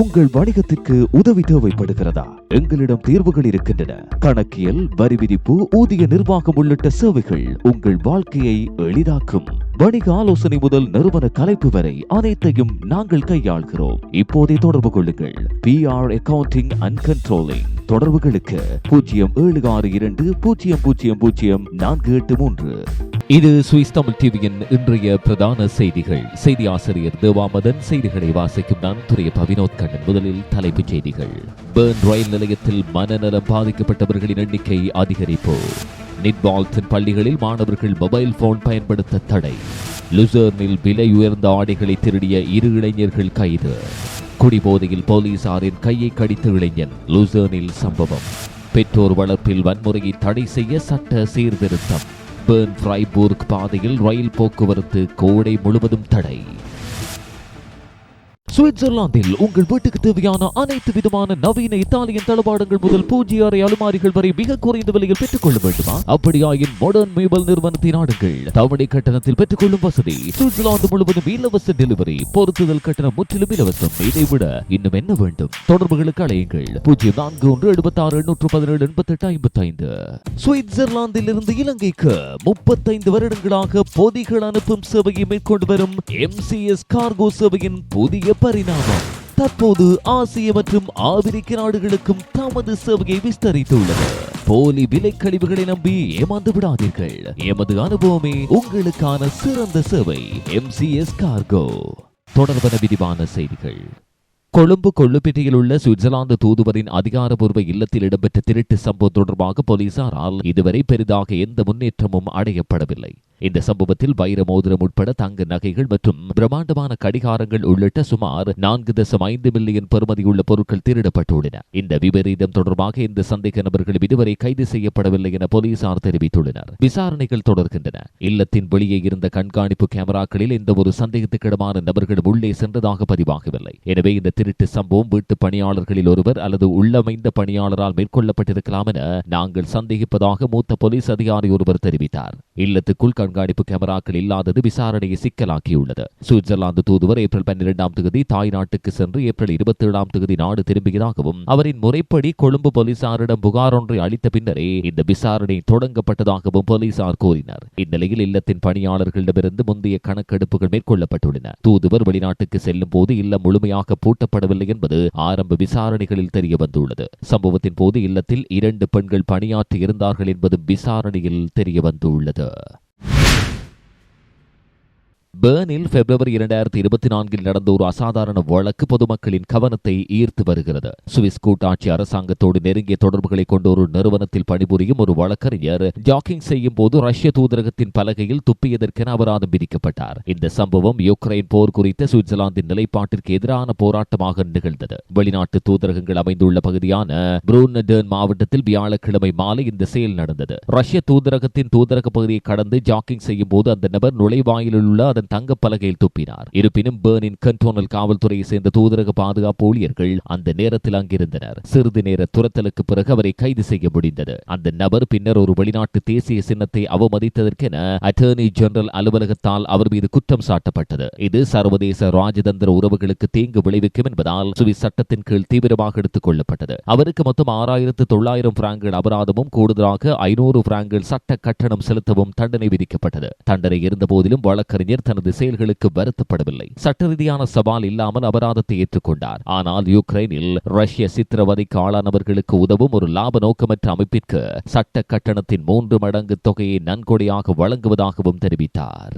உங்கள் வணிகத்திற்கு உதவி தேவைப்படுகிறதா? எங்களிடம் தீர்வுகள் இருக்கின்றன. கணக்கியல் வரி விதிப்பு ஊதிய நிர்வாகம் உள்ளிட்ட சேவைகள் உங்கள் வாழ்க்கையை எளிதாக்கும். வணிக ஆலோசனை முதல் நிறுவன கலைப்பு வரை அனைத்தையும் நாங்கள் கையாள்கிறோம். இப்போதே தொடர்பு கொள்ளுங்கள். P R accounting and controlling தொடர்புகளுக்கு பூஜ்ஜியம் ஏழு ஆறு இரண்டு பூஜ்ஜியம் பூஜ்ஜியம் பூஜ்ஜியம் நான்கு எட்டு மூன்று. இது சுவிஸ் தமிழ் டிவியின் இன்றைய பிரதான செய்திகள். செய்தி ஆசிரியர் தேவாமதன் செய்திகளை வாசிக்கும் நான் துறைய பவினோத் கண்ணன். முதலில் தலைப்புச் செய்திகள். பேர்ன் ரயில் நிலையத்தில் மனநலம் பாதிக்கப்பட்டவர்களின் எண்ணிக்கை அதிகரிப்பு. நிட்பால்டன் பள்ளிகளில் மாணவர்கள் மொபைல் போன் பயன்படுத்த தடை. லுசர்னில் விலை உயர்ந்த ஆடைகளை திருடிய இரு இளைஞர்கள் கைது. குடிபோதையில் போலீசாரின் கையை கடித்த இளைஞன் லுசர்னில் சம்பவம். பெற்றோர் வளர்ப்பில் வன்முறையை தடை செய்ய சட்ட சீர்திருத்தம். பேர்ன் ஃப்ரைபூர்க் பாதையில் ரயில் போக்குவரத்து கோடை முழுவதும் தடை. சுவிட்சர்லாந்தில் உங்கள் வீட்டுக்கு தேவையான அனைத்து விதமான நவீன இத்தாலியன் தளபாடங்கள் முதல் பூஜ்ய அறை அலுமாரிகள் வரை மிக குறைந்த விலையில் பெற்றுக் கொள்ள வேண்டுமா? அப்படியாயின் மாடர்ன் மேபல் நிறுவனத்தை நாடுங்கள் தவணை கட்டணத்தில் பெற்றுக்கொள்ளும் வசதி சுவிட்சர்லாந்து முழுவதும் இலவச டெலிவரி பொருத்துதல் கட்டணம் முற்றிலும் இலவசம். இதை விட இன்னும் என்ன வேண்டும்? தொடர்புகளுக்கு அழையுங்கள். பூஜ்ஜியம் நான்கு ஒன்று எழுபத்தி ஆறு எண்ணூற்று பதினேழு எண்பத்தி எட்டு ஐம்பத்தி ஐந்து சுவிட்சர்லாந்தில் இருந்து இலங்கைக்கு முப்பத்தைந்து வருடங்களாக பொதிகள் அனுப்பும் சேவையை மேற்கொண்டு வரும் எம்சிஎஸ் கார்கோ சேவையின் புதிய பரிணாமம். தற்போது ஆசிய மற்றும் ஆப்பிரிக்க நாடுகளுக்கும் தமது சேவையை விஸ்தரித்துள்ளது. போலி விலை கழிவுகளை நம்பி ஏமாந்து விடாதீர்கள். எமது அனுபவமே உங்களுக்கான சிறந்த சேவை. எம்சிஎஸ் கார்கோ தொடர்பான விரிவான செய்திகள். கொழும்பு கொள்ளுப்பிட்டியில் உள்ள சுவிட்சர்லாந்து தூதுவரின் அதிகாரபூர்வ இல்லத்தில் இடம்பெற்ற திருட்டு சம்பவம் தொடர்பாக போலீசாரால் இதுவரை பெரிதாக எந்த முன்னேற்றமும் அடையப்படவில்லை. இந்த சம்பவத்தில் வைர மோதிரம் உட்பட தங்க நகைகள் மற்றும் பிரம்மாண்டமான கடிகாரங்கள் உள்ளிட்ட சுமார் நான்கு தசம் ஐந்து மில்லியன் பெறுமதியுள்ள பொருட்கள் திருடப்பட்டுள்ளன. இந்த விபரீதம் தொடர்பாக இந்த சந்தேக நபர்கள் இதுவரை கைது செய்யப்படவில்லை என போலீசார் தெரிவித்துள்ளனர். விசாரணைகள் தொடர்கின்றன. இல்லத்தின் வெளியே இருந்த கண்காணிப்பு கேமராக்களில் எந்த ஒரு சந்தேகத்துக்கிடமான நபர்களும் உள்ளே சென்றதாக பதிவாகவில்லை. எனவே இந்த திருட்டு சம்பவம் வீட்டு பணியாளர்களில் ஒருவர் அல்லது உள்ளமைந்த பணியாளரால் மேற்கொள்ளப்பட்டிருக்கலாம் என நாங்கள் சந்தேகிப்பதாக மூத்த போலீஸ் அதிகாரி ஒருவர் தெரிவித்தார். இல்லத்துக்குள் கண்காணிப்பு கேமராக்கள் இல்லாதது விசாரணையை சிக்கலாக்கியுள்ளது. சுவிட்சர்லாந்து தூதுவர் ஏப்ரல் பன்னிரெண்டாம் தேதி தாய் நாட்டுக்கு சென்று ஏப்ரல் இருபத்தி ஏழாம் தேதி நாடு திரும்பியதாகவும் அவரின் முறைப்படி கொழும்பு போலீசாரிடம் புகார் ஒன்றை அளித்த பின்னரே இந்த விசாரணை தொடங்கப்பட்டதாகவும் போலீசார் கூறினர். இந்நிலையில் இல்லத்தின் பணியாளர்களிடமிருந்து முந்தைய கணக்கெடுப்புகள் மேற்கொள்ளப்பட்டுள்ளன. தூதுவர் வெளிநாட்டுக்கு செல்லும் போது இல்லம் முழுமையாக பூட்டப்படவில்லை என்பது ஆரம்ப விசாரணைகளில் தெரியவந்துள்ளது. சம்பவத்தின் போது இல்லத்தில் இரண்டு பெண்கள் பணியாற்றி இருந்தார்கள் என்பது விசாரணையில் தெரிய வந்துள்ளது பேர்னில் பிப்ரவரி இரண்டாயிரத்தி இருபத்தி நான்கில் நடந்த ஒரு அசாதாரண வழக்கு பொதுமக்களின் கவனத்தை ஈர்த்து வருகிறது. சுவிஸ் கூட்டாட்சி அரசாங்கத்தோடு நெருங்கிய தொடர்புகளை கொண்ட ஒரு நிறுவனத்தில் பணிபுரியும் ஒரு வழக்கறிஞர் ஜாக்கிங் செய்யும் போது ரஷ்ய தூதரகத்தின் பலகையில் துப்பியதற்கென அபராதம் விதிக்கப்பட்டார். இந்த சம்பவம் யுக்ரைன் போர் குறித்த சுவிட்சர்லாந்தின் நிலைப்பாட்டிற்கு எதிரான போராட்டமாக நிகழ்ந்தது. வெளிநாட்டு தூதரகங்கள் அமைந்துள்ள பகுதியான புரூனடர்ன் மாவட்டத்தில் வியாழக்கிழமை மாலை இந்த செயல் நடந்தது. ரஷ்ய தூதரகத்தின் தூதரக பகுதியை கடந்து ஜாக்கிங் செய்யும் போது அந்த நபர் நுழைவாயிலில் உள்ள அதன் தங்க பலகையில் துப்பினார். இருப்பினும் பேர்னின் கண்டோனல் காவல்துறையை சேர்ந்த தூதரக பாதுகாப்பு ஊழியர்கள் அந்த நேரத்தில் அங்கிருந்தனர். சிறிது நேர துரத்தலுக்கு பிறகு அவரை கைது செய்ய முடிந்தது. அந்த நபர் பின்னர் ஒரு வெளிநாட்டு தேசிய சின்னத்தை அவமதித்ததற்கென அட்டர்னி ஜெனரல் அலுவலகத்தால் அவர் மீது குற்றம் சாட்டப்பட்டது. இது சர்வதேச ராஜதந்திர உறவுகளுக்கு தீங்கு விளைவிக்கும் என்பதால் சுவிஸ் சட்டத்தின் கீழ் தீவிரமாக எடுத்துக் கொள்ளப்பட்டது. அவருக்கு மொத்தம் ஆறாயிரத்து தொள்ளாயிரம் பிராங்குகள் அபராதமும் கூடுதலாக ஐநூறு பிராங்குகள் சட்ட கட்டணம் செலுத்தவும் தண்டனை விதிக்கப்பட்டது. தண்டனை இருந்த போதிலும் வழக்கறிஞர் தனது செயல்களுக்கு வருத்தப்படவில்லை. சட்ட ரீதியான சவால் இல்லாமல் அபராதத்தை ஏற்றுக்கொண்டார். ஆனால் யுக்ரைனில் ரஷ்ய சித்திரவதைக்கு ஆளானவர்களுக்கு உதவும் ஒரு லாப நோக்கமற்ற அமைப்பிற்கு சட்ட கட்டணத்தின் மூன்று மடங்கு தொகையை நன்கொடையாக வழங்குவதாகவும் தெரிவித்தார்.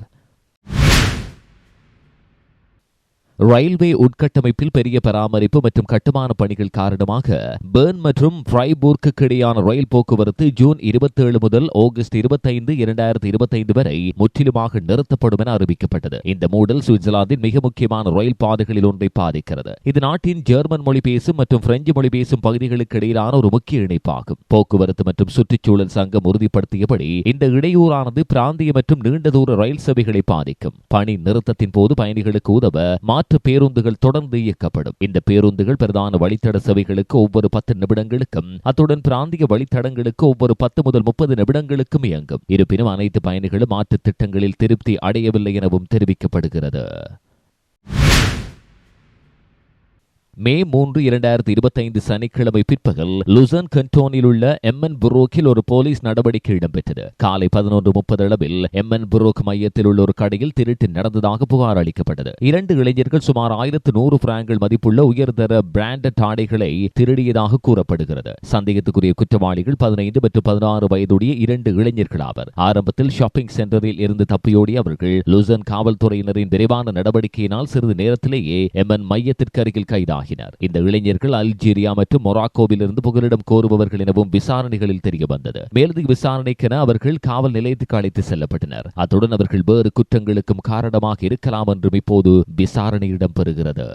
ரயில்வே உட்கட்டமைப்பில் பெரிய பராமரிப்பு மற்றும் கட்டுமான பணிகள் காரணமாக பேர்ன் மற்றும் ஃப்ரைபூர்க்கு இடையான ரயில் போக்குவரத்து ஜூன் இருபத்தேழு முதல் ஆகஸ்ட் இருபத்தைந்து இரண்டாயிரத்தி இருபத்தைந்து வரை முற்றிலுமாக நிறுத்தப்படும் என அறிவிக்கப்பட்டது. இந்த மூடல் சுவிட்சர்லாந்தின் மிக முக்கியமான ரயில் பாதைகளில் ஒன்றை பாதிக்கிறது. இது நாட்டின் ஜெர்மன் மொழி பேசும் மற்றும் பிரெஞ்சு மொழி பேசும் பகுதிகளுக்கு இடையிலான ஒரு முக்கிய இணைப்பாகும். போக்குவரத்து மற்றும் சுற்றுச்சூழல் சங்கம் உறுதிப்படுத்தியபடி இந்த இடையூறானது பிராந்திய மற்றும் நீண்ட தூர ரயில் சேவைகளை பாதிக்கும். பணி நிறுத்தத்தின் போது பயணிகளுக்கு உதவ மாற்று பேருந்துகள் தொடர்ந்து இயக்கப்படும். இந்த பேருந்துகள் பிரதான வழித்தட சேவைகளுக்கு ஒவ்வொரு பத்து நிமிடங்களுக்கும் அத்துடன் பிராந்திய வழித்தடங்களுக்கு ஒவ்வொரு பத்து முதல் முப்பது நிமிடங்களுக்கும் இயங்கும். இருப்பினும் அனைத்து பயணிகளும் மாற்று திட்டங்களில் திருப்தி அடையவில்லை எனவும் தெரிவிக்கப்படுகிறது. மே மூன்று இரண்டாயிரத்தி இருபத்தைந்து சனிக்கிழமை பிற்பகல் லுசன் கண்டோனில் உள்ள எம்என் புரோக்கில் ஒரு போலீஸ் நடவடிக்கை இடம்பெற்றது. காலை பதினொன்று முப்பது அளவில் எம்என் புரோக் மையத்தில் உள்ள ஒரு கடையில் திருட்டு நடந்ததாக புகார் அளிக்கப்பட்டது. இரண்டு இளைஞர்கள் சுமார் ஆயிரத்து நூறு பிராங்கள் மதிப்புள்ள உயர்தர பிராண்டட் ஆடைகளை திருடியதாக கூறப்படுகிறது. சந்தேகத்துக்குரிய குற்றவாளிகள் பதினைந்து மற்றும் பதினாறு வயதுடைய இரண்டு இளைஞர்கள் ஆவர். ஆரம்பத்தில் ஷாப்பிங் சென்டரில் இருந்து தப்பியோடிய அவர்கள் லுசன் காவல்துறையினரின் விரைவான நடவடிக்கையினால் சிறிது நேரத்திலேயே எம்என் மையத்திற்கு அருகில் ஆகினர். இந்த இளைஞர்கள் அல்ஜீரியா மற்றும் மொராக்கோவிலிருந்து புகலிடம் கோருபவர்கள் எனவும் விசாரணைகளில் தெரிய வந்தது மேலதிக விசாரணைக்கென அவர்கள் காவல் நிலையத்துக்கு அழைத்து செல்லப்பட்டனர். அத்துடன் அவர்கள் வேறு குற்றங்களுக்கும் காரணமாக இருக்கலாம் என்றும் இப்போது விசாரணை இடம்பெறுகிறது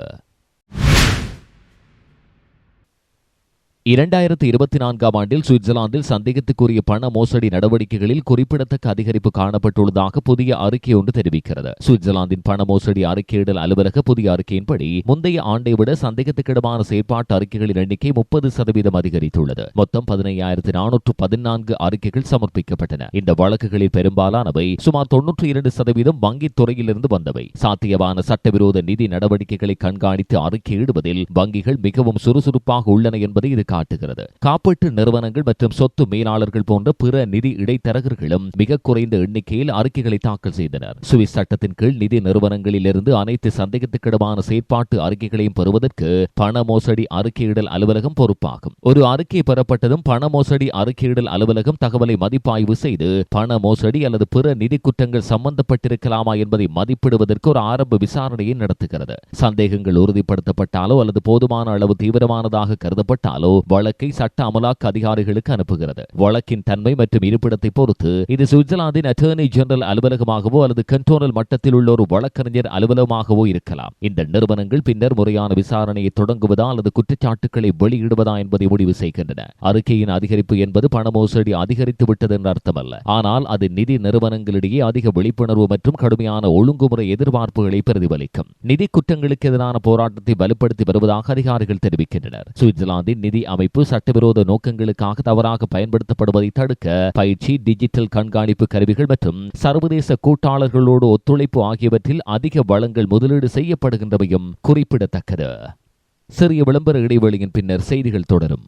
இரண்டாயிரத்தி இருபத்தி நான்காம் ஆண்டில் சுவிட்சர்லாந்தில் சந்தேகத்துக்குரிய பண மோசடி நடவடிக்கைகளில் குறிப்பிடத்தக்க அதிகரிப்பு காணப்பட்டுள்ளதாக புதிய அறிக்கை ஒன்று தெரிவிக்கிறது. சுவிட்சர்லாந்தின் பண மோசடி அறிக்கையிடல் அலுவலக புதிய அறிக்கையின்படி முந்தைய ஆண்டை விட சந்தேகத்துக்கிடமான செயற்பாட்டு அறிக்கைகளின் எண்ணிக்கை முப்பது சதவீதம் அதிகரித்துள்ளது. மொத்தம் பதினையாயிரத்தி நானூற்று பதினான்கு அறிக்கைகள் சமர்ப்பிக்கப்பட்டன. இந்த வழக்குகளில் பெரும்பாலானவை சுமார் தொன்னூற்றி இரண்டு சதவீதம் வங்கித் துறையிலிருந்து வந்தவை. சாத்தியமான சட்டவிரோத நிதி நடவடிக்கைகளை கண்காணித்து அறிக்கையிடுவதில் வங்கிகள் மிகவும் சுறுசுறுப்பாக உள்ளன என்பதை இது காட்டுகிறது. காப்பீட்டு நிறுவனங்கள் மற்றும் சொத்து மேலாளர்கள் போன்ற பிற நிதி இடைத்தரகர்களும் மிக குறைந்த எண்ணிக்கையில் அறிக்கைகளை தாக்கல் செய்தனர். சுவிஸ் சட்டத்தின் கீழ் நிதி நிறுவனங்களிலிருந்து அனைத்து சந்தேகத்துக்கிடமான செயற்பாட்டு அறிக்கைகளையும் பெறுவதற்கு பண மோசடி அறிக்கையிடல் அலுவலகம் பொறுப்பாகும். ஒரு அறிக்கை பெறப்பட்டதும் பண மோசடி அறிக்கையிடல் அலுவலகம் தகவலை மதிப்பாய்வு செய்து பண மோசடி அல்லது பிற நிதி குற்றங்கள் சம்பந்தப்பட்டிருக்கலாமா என்பதை மதிப்பிடுவதற்கு ஒரு ஆரம்ப விசாரணையை நடத்துகிறது. சந்தேகங்கள் உறுதிப்படுத்தப்பட்டாலோ அல்லது போதுமான அளவு தீவிரமானதாக கருதப்பட்டாலோ வழக்கை சட்ட அமலாக்க அதிகாரிகளுக்கு அனுப்புகிறது. வழக்கின் தன்மை மற்றும் இருப்பிடத்தை பொறுத்து இது சுவிட்சர்லாந்தின் அட்டர்னி ஜெனரல் அலுவலகமாகவோ அல்லது கண்டோனல் மட்டத்தில் உள்ள ஒரு வழக்கறிஞர் அலுவலகமாகவோ இருக்கலாம். இந்த நிறுவனங்கள் பின்னர் முறையான விசாரணையை தொடங்குவதா அல்லது குற்றச்சாட்டுகளை வெளியிடுவதா என்பதை முடிவு செய்கின்றன. அறிக்கையின் அதிகரிப்பு என்பது பண மோசடி அதிகரித்து விட்டது என்று அர்த்தமல்ல. ஆனால் அது நிதி நிறுவனங்களிடையே அதிக விழிப்புணர்வு மற்றும் கடுமையான ஒழுங்குமுறை எதிர்பார்ப்புகளை பிரதிபலிக்கும். நிதி குற்றங்களுக்கு எதிரான போராட்டத்தை வலுப்படுத்தி வருவதாக அதிகாரிகள் தெரிவிக்கின்றனர். சுவிட்சர்லாந்தின் நிதி அமைப்பு சட்டவிரோத நோக்கங்களுக்காக தவறாக பயன்படுத்தப்படுவதை தடுக்க பயிற்சி டிஜிட்டல் கண்காணிப்பு கருவிகள் மற்றும் சர்வதேச கூட்டாளர்களோடு ஒத்துழைப்பு ஆகியவற்றில் அதிக வளங்கள் முதலீடு செய்யப்படுகின்றவையும் குறிப்பிடத்தக்கது. சிறிய விளம்பர இடைவெளியின் பின்னர் செய்திகள் தொடரும்.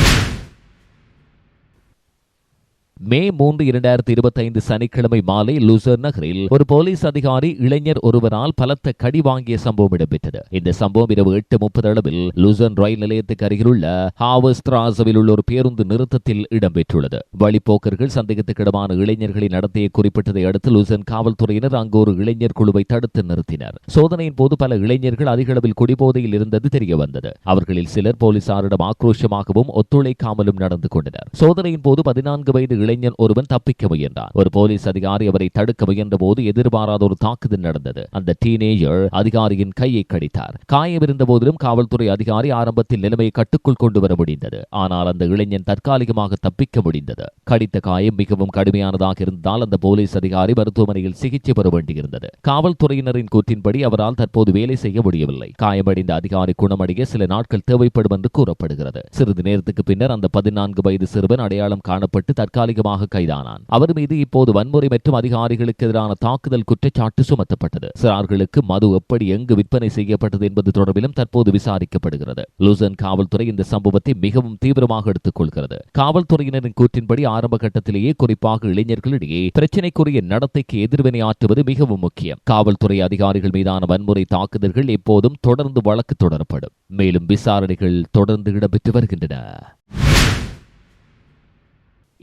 மே மூன்று இரண்டாயிரத்தி இருபத்தைந்து சனிக்கிழமை மாலை லூசர் நகரில் ஒரு போலீஸ் அதிகாரி இளைஞர் ஒருவரால் பலத்த கடி வாங்கிய சம்பவம் இடம்பெற்றது. இந்த சம்பவம் இரவு எட்டு முப்பது அளவில் லூசன் ரயில் நிலையத்துக்கு அருகிலுள்ள ஹாவஸ்திராசவில் உள்ள ஒரு பேருந்து நிறுத்தத்தில் இடம்பெற்றுள்ளது. வழிப்போக்கர்கள் சந்தேகத்துக்கிடமான இளைஞர்களை நடத்திய குறிப்பிட்டதை அடுத்து லூசன் காவல்துறையினர் அங்கு ஒரு இளைஞர் குழுவை தடுத்து நிறுத்தினர். சோதனையின் போது பல இளைஞர்கள் அதிக அளவில் குடிபோதையில் இருந்தது தெரிய வந்தது அவர்களில் சிலர் போலீசாரிடம் ஆக்ரோஷமாகவும் ஒத்துழைக்காமலும் நடந்து கொண்டனர். சோதனையின் போது பதினான்கு வயது இளைஞன் ஒருவன் தப்பிக்க முயன்றான். ஒரு போலீஸ் அதிகாரி அவரை தடுக்க முயன்ற போது எதிர்பாராத ஒரு தாக்குதல் நடந்தது. அந்த டீனேஜர் அதிகாரியின் கையை கடித்தார். காயமிருந்த போதிலும் காவல்துறை அதிகாரி ஆரம்பத்தில் நிலைமையை கட்டுக்குள் கொண்டு வர முடிந்தது. ஆனால் அந்த இளைஞன் தற்காலிகமாக தப்பிக்க முடிந்தது. கடித்த காயம் மிகவும் கடுமையானதாக இருந்தால் அந்த போலீஸ் அதிகாரி மருத்துவமனையில் சிகிச்சை பெற வேண்டியிருந்தது. காவல்துறையினரின் கூற்றின்படி அவரால் தற்போது வேலை செய்ய முடியவில்லை. காயமடைந்த அதிகாரி குணமடைய சில நாட்கள் தேவைப்படும் என்று கூறப்படுகிறது. சிறிது நேரத்துக்கு பின்னர் அந்த பதினான்கு வயது சிறுவன் அடையாளம் காணப்பட்டு தற்காலிக தற்காலிகமாக கைதானான். அவர் மீது இப்போது வன்முறை மற்றும் அதிகாரிகளுக்கு எதிரான தாக்குதல் குற்றச்சாட்டு சுமத்தப்பட்டது. சிறார்களுக்கு மது எப்படி எங்கு விற்பனை செய்யப்பட்டது என்பது தொடர்பிலும் தற்போது விசாரிக்கப்படுகிறது. லூசன் காவல்துறை இந்த சம்பவத்தை மிகவும் தீவிரமாக எடுத்துக் கொள்கிறது காவல்துறையினரின் கூற்றின்படி ஆரம்ப கட்டத்திலேயே குறிப்பாக இளைஞர்களிடையே பிரச்சினைக்குரிய நடத்தைக்கு எதிர்வினை ஆற்றுவது மிகவும் முக்கியம். காவல்துறை அதிகாரிகள் மீதான வன்முறை தாக்குதல்கள் எப்போதும் தொடர்ந்து வழக்கு தொடரப்படும். மேலும் விசாரணைகள் தொடர்ந்து இடம்பெற்று வருகின்றன.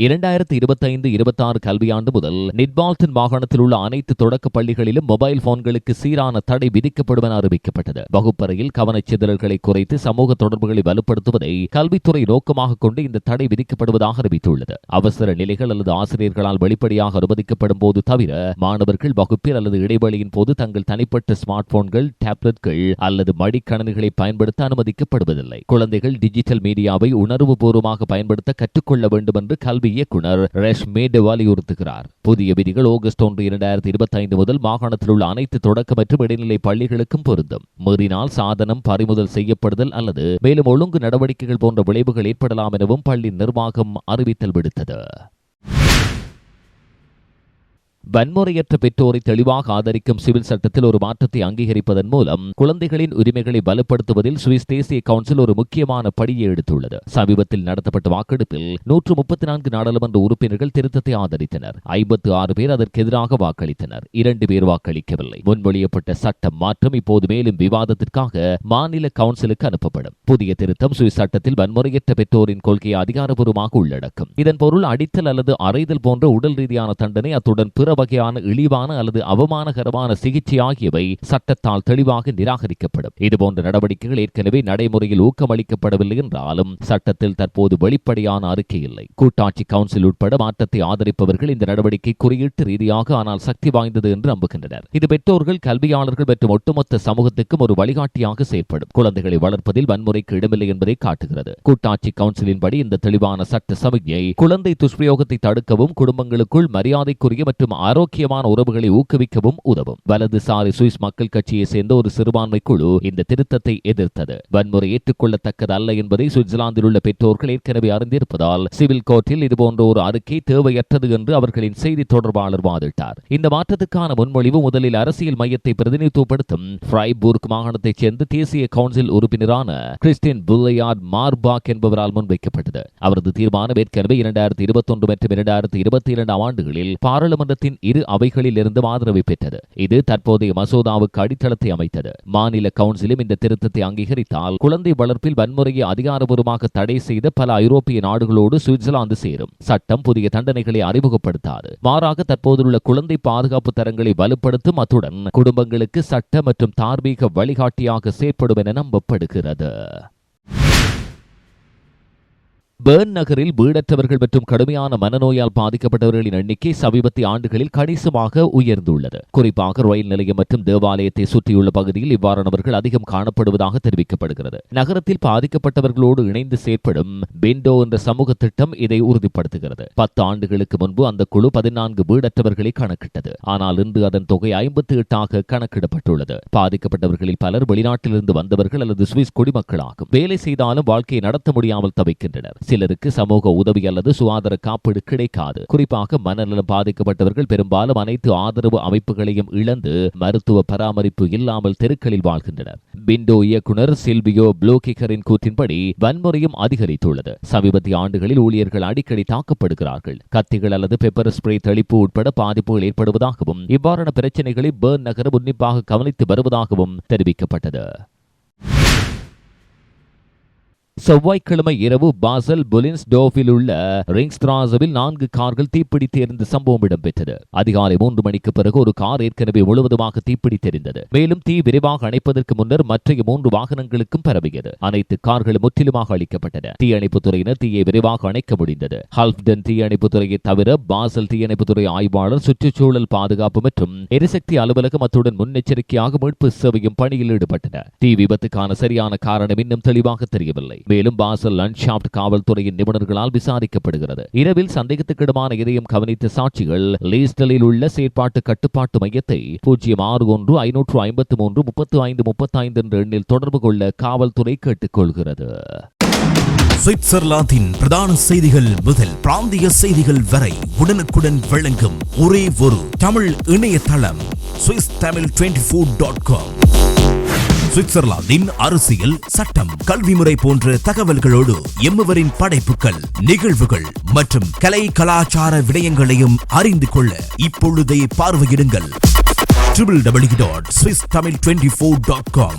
இரண்டாயிரத்தி இருபத்தைந்து இருபத்தாறு கல்வியாண்டு முதல் நிட்பால்டன் மாகாணத்தில் உள்ள அனைத்து தொடக்க பள்ளிகளிலும் மொபைல் போன்களுக்கு சீரான தடை விதிக்கப்படும் என அறிவிக்கப்பட்டது. வகுப்பறையில் கவனச்சிதறல்களை குறைத்து சமூக தொடர்புகளை வலுப்படுத்துவதை கல்வித்துறை நோக்கமாக கொண்டு இந்த தடை விதிக்கப்படுவதாக அறிவித்துள்ளது. அவசர நிலைகள் அல்லது ஆசிரியர்களால் வெளிப்படையாக அனுமதிக்கப்படும் போது தவிர மாணவர்கள் வகுப்பில் அல்லது இடைவெளியின் போது தங்கள் தனிப்பட்ட ஸ்மார்ட் போன்கள் டேப்லெட்கள் அல்லது மடிக்கணனிகளை பயன்படுத்த அனுமதிக்கப்படுவதில்லை. குழந்தைகள் டிஜிட்டல் மீடியாவை உணர்வுபூர்வமாக பயன்படுத்த கற்றுக்கொள்ள வேண்டும் என்று கல்வி கல்வி இயக்குனர் ரஷ்மேட் வலியுறுத்துகிறார் புதிய விதிகள் ஆகஸ்ட் ஒன்று இரண்டாயிரத்தி இருபத்தி ஐந்து முதல் மாகாணத்தில் உள்ள அனைத்து தொடக்க மற்றும் இடைநிலை பள்ளிகளுக்கும் பொருந்தும். மீறினால் சாதனம் பறிமுதல் செய்யப்படுதல் அல்லது மேலும் ஒழுங்கு நடவடிக்கைகள் போன்ற விளைவுகள் ஏற்படலாம் எனவும் பள்ளி நிர்வாகம் அறிவித்தல் விடுத்தது. வன்முறையற்ற பெற்றோரை தெளிவாக ஆதரிக்கும் சிவில் சட்டத்தில் ஒரு மாற்றத்தை அங்கீகரிப்பதன் மூலம் குழந்தைகளின் உரிமைகளை பலப்படுத்துவதில் சுவிஸ் தேசிய கவுன்சில் ஒரு முக்கியமான படியை எடுத்துள்ளது. சமீபத்தில் நடத்தப்பட்ட வாக்கெடுப்பில் நூற்று முப்பத்தி நான்கு நாடாளுமன்ற உறுப்பினர்கள் திருத்தத்தை ஆதரித்தனர். ஐம்பத்து ஆறு பேர் அதற்கு எதிராக வாக்களித்தனர். இரண்டு பேர் வாக்களிக்கவில்லை. முன்மொழியப்பட்ட சட்டம் மாற்றம் இப்போது மேலும் விவாதத்திற்காக மாநில கவுன்சிலுக்கு அனுப்பப்படும். புதிய திருத்தம் சுவிஸ் சட்டத்தில் வன்முறையற்ற பெற்றோரின் கொள்கையை அதிகாரப்பூர்வமாக உள்ளடக்கும். இதன் பொருள் அடித்தல் அல்லது அறைதல் போன்ற உடல் ரீதியான தண்டனை அத்துடன் பிற வகையான இழிவான அல்லது அவமானகரமான சிகிச்சை ஆகியவை சட்டத்தால் தெளிவாக நிராகரிக்கப்படும். இதுபோன்ற நடவடிக்கைகள் ஏற்கனவே நடைமுறையில் ஊக்கமளிக்கப்படவில்லை என்றாலும் சட்டத்தில் தற்போது வெளிப்படையான அறிக்கை இல்லை. கூட்டாட்சி கவுன்சில் உட்பட மாற்றத்தை ஆதரிப்பவர்கள் இந்த நடவடிக்கை குறியீட்டு ரீதியாக ஆனால் சக்தி வாய்ந்தது என்று நம்புகின்றனர். இது பெற்றோர்கள் கல்வியாளர்கள் மற்றும் ஒட்டுமொத்த சமூகத்துக்கும் ஒரு வழிகாட்டியாக செயற்படும் குழந்தைகளை வளர்ப்பதில் வன்முறைக்கு இடமில்லை என்பதை காட்டுகிறது. கூட்டாட்சி கவுன்சிலின்படி இந்த தெளிவான சட்ட சமிக்ஞை குழந்தை துஷ்பிரயோகத்தை தடுக்கவும் குடும்பங்களுக்குள் மரியாதைக்குரிய மற்றும் ஆரோக்கியமான உறவுகளை ஊக்குவிக்கவும் உதவும். வலதுசாரி சுவிஸ் மக்கள் கட்சியை சேர்ந்த ஒரு சிறுபான்மை குழு இந்த திருத்தத்தை எதிர்த்தது. வன்முறை ஏற்றுக்கொள்ளத்தக்கது அல்ல என்பதை சுவிட்சர்லாந்தில் உள்ள பெற்றோர்கள் ஏற்கனவே அறிந்திருப்பதால் சிவில் கோர்ட்டில் இதுபோன்ற ஒரு அறிக்கை தேவையற்றது என்று அவர்களின் செய்தி தொடர்பாளர் வாதிட்டார். இந்த மாற்றத்துக்கான முன்மொழிவு முதலில் அரசியல் மையத்தை பிரதிநிதித்துவப்படுத்தும் ஃப்ரைபூர்க் மாகாணத்தைச் சேர்ந்த தேசிய கவுன்சில் உறுப்பினரான கிறிஸ்டின் புல்லையார்ட் மார்பாக் என்பவரால் முன்வைக்கப்பட்டது. அவரது தீர்மானம் ஏற்கனவே இரண்டாயிரத்தி இருபத்தி ஒன்று மற்றும் இரண்டாயிரத்தி இருபத்தி இரண்டாம் ஆண்டுகளில் பாராளுமன்றத்தின் இரு அவைகளில் இருந்து ஆதரவை பெற்றது. இது தற்போதைய மசோதாவுக்கு அடித்தளத்தை அமைத்தது. மாநில கவுன்சிலும் இந்த திருத்தத்தை அங்கீகரித்தால் குழந்தை வளர்ப்பில் வன்முறையை அதிகாரபூர்வமாக தடை செய்த பல ஐரோப்பிய நாடுகளோடு சுவிட்சர்லாந்து சேரும். சட்டம் புதிய தண்டனைகளை அறிமுகப்படுத்தாது. மாறாக தற்போதுள்ள குழந்தை பாதுகாப்பு தரங்களை வலுப்படுத்தும் அத்துடன் குடும்பங்களுக்கு சட்ட மற்றும் தார்மீக வழிகாட்டியாக செயற்படும் என நம்பப்படுகிறது. பேர்ன் நகரில் வீடற்றவர்கள் மற்றும் கடுமையான மனநோயால் பாதிக்கப்பட்டவர்களின் எண்ணிக்கை சமீபத்திய ஆண்டுகளில் கணிசமாக உயர்ந்துள்ளது. குறிப்பாக ரயில் நிலையம் மற்றும் தேவாலயத்தை சுற்றியுள்ள பகுதியில் இவ்வாறானவர்கள் அதிகம் காணப்படுவதாக தெரிவிக்கப்படுகிறது. நகரத்தில் பாதிக்கப்பட்டவர்களோடு இணைந்து செயற்படும் பெண்டோ என்ற சமூக திட்டம் இதை உறுதிப்படுத்துகிறது. பத்து ஆண்டுகளுக்கு முன்பு அந்த குழு பதினான்கு வீடற்றவர்களை கணக்கிட்டது. ஆனால் இன்று அதன் தொகை ஐம்பத்தி எட்டாக கணக்கிடப்பட்டுள்ளது. பாதிக்கப்பட்டவர்களில் பலர் வெளிநாட்டிலிருந்து வந்தவர்கள் அல்லது சுவிஸ் குடிமக்களாகும். வேலை செய்தாலும் வாழ்க்கையை நடத்த முடியாமல் தவிக்கின்றனர். சிலருக்கு சமூக உதவி அல்லது சுகாதார காப்பீடு கிடைக்காது. குறிப்பாக மனநலம் பாதிக்கப்பட்டவர்கள் பெரும்பாலும் அனைத்து ஆதரவு அமைப்புகளையும் இழந்து மருத்துவ பராமரிப்பு இல்லாமல் தெருக்களில் வாழ்கின்றனர். பிண்டோ இயக்குனர் சில்வியோ புளோகிகரின் கூற்றின்படி வன்முறையும் அதிகரித்துள்ளது. சமீபத்திய ஆண்டுகளில் ஊழியர்கள் அடிக்கடி தாக்கப்படுகிறார்கள். கத்திகள் அல்லது பெப்பர் ஸ்ப்ரே தெளிப்பு உட்பட பாதிப்புகள் ஏற்படுவதாகவும் இவ்வாறான பிரச்சனைகளை பேர்ன் நகரம் உன்னிப்பாக கவனித்து வருவதாகவும் தெரிவிக்கப்பட்டது. செவ்வாய்க்கிழமை இரவு பாசல் புலின்ஸ் டோஃபில் உள்ள ரிங்ஸ்திராசவில் நான்கு கார்கள் தீப்பிடித்து எரிந்த சம்பவம் இடம்பெற்றது. அதிகாலை மூன்று மணிக்கு பிறகு ஒரு கார் ஏற்கனவே முழுவதுமாக தீப்பிடித்தெரிந்தது மேலும் தீ விரைவாக அணைப்பதற்கு முன்னர் மற்றைய மூன்று வாகனங்களுக்கும் பரவியது. அனைத்து கார்களும் முற்றிலுமாக அளிக்கப்பட்டன தீயணைப்புத் துறையினர் தீயை விரைவாக அணைக்க முடிந்தது. ஹல்ஃப்டன் தீயணைப்புத் துறையை தவிர பாசல் தீயணைப்புத்துறை ஆய்வாளர் சுற்றுச்சூழல் பாதுகாப்பு மற்றும் எரிசக்தி அலுவலகம் அத்துடன் முன்னெச்சரிக்கையாக மீட்பு சேவையும் பணியில் ஈடுபட்டன தீ விபத்துக்கான சரியான காரணம் இன்னும் தெளிவாக தெரியவில்லை. மேலும் பாசல் லன்ஷாப்ட் காவல்துறையின் நிபுணர்களால் விசாரிக்கப்படுகிறது. இரவில் சந்தேகத்துக்கிடமான இதயம் கவனித்த சாட்சிகள் லீஸ்டலில் உள்ள செயற்பாட்டு கட்டுப்பாட்டு மையத்தை பூஜ்ஜியம் ஆறு ஒன்று ஐநூற்று ஐம்பத்தி மூன்று முப்பத்து ஐந்து முப்பத்தைந்து என்ற எண்ணில் தொடர்பு கொள்ள காவல்துறை கேட்டுக்கொள்கிறது. சுவிட்சர்லாந்தின் பிரதான செய்திகள் முதல் பிராந்திய செய்திகள் வரை உடனுக்குடன் வழங்கும் ஒரே ஒரு தமிழ் இணையதளம் Swiss Tamil twenty four dot com. சுவிட்சர்லாந்தின் அரசியல் சட்டம் கல்வி முறை போன்ற தகவல்களோடு எம்முவரின் படைப்புகள் நிகழ்வுகள் மற்றும் கலை கலாச்சார விடயங்களையும் அறிந்து கொள்ள இப்பொழுதே பார்வையிடுங்கள். Triple W dot Swiss Tamil twenty four dot com